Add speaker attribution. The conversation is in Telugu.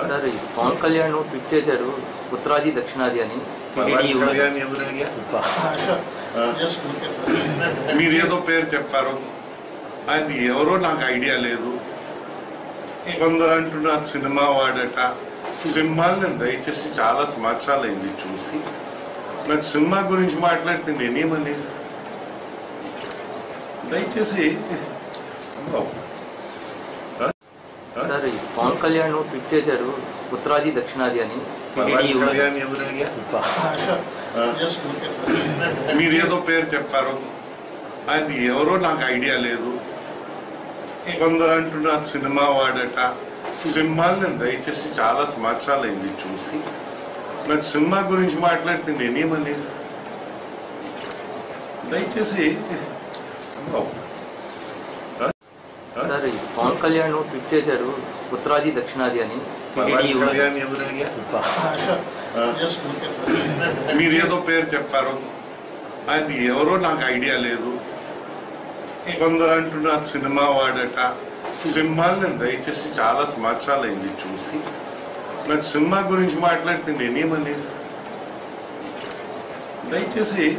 Speaker 1: సార్ పవన్ కళ్యాణ్ ట్వీట్ చేశారు ఉత్తరాది దక్షిణాది అని. టీడీ
Speaker 2: పవన్ కళ్యాణ్ ఎవరయ్యా? ఆ? మీరు ఏదో పేరు చెప్పారు. ఆయన ఎవరో నాకు ఐడియా లేదు. కొందరు అంటున్నారు సినిమా వాడట. సినిమాలు నేను దయచేసి చాలా సంవత్సరాలు అయింది చూసి. నాకు సినిమా గురించి మాట్లాడితే నేనేమని దయచేసి.
Speaker 1: సార్ పవన్ కళ్యాణ్ ట్వీట్ చేశారు ఉత్తరాది దక్షిణాది అని.
Speaker 2: పవన్
Speaker 1: టీడీ
Speaker 2: కళ్యాణ్ ఎవరయ్యా? ఆ? మీరు ఏదో పేరు చెప్పారు. ఆయన ఎవరో నాకు ఐడియా లేదు. కొందరు అంటున్నారు సినిమా వాడట. సినిమాలు నేను దయచేసి చాలా సంవత్సరాలు అయింది చూసి. నాకు సినిమా గురించి మాట్లాడితే నేనేమని దయచేసి.
Speaker 1: సార్ పవన్ కళ్యాణ్ ట్వీట్ చేశారు ఉత్తరాది దక్షిణాది అని.
Speaker 2: పవన్
Speaker 1: టీడీ
Speaker 2: కళ్యాణ్ ఎవరయ్యా? ఆ? మీరు ఏదో పేరు చెప్పారు. ఆయన ఎవరో నాకు ఐడియా లేదు. కొందరు అంటున్నారు సినిమా వాడట. సినిమాలు నేను దయచేసి చాలా సంవత్సరాలు అయింది చూసి. నాకు సినిమా గురించి మాట్లాడితే నేనేమని దయచేసి.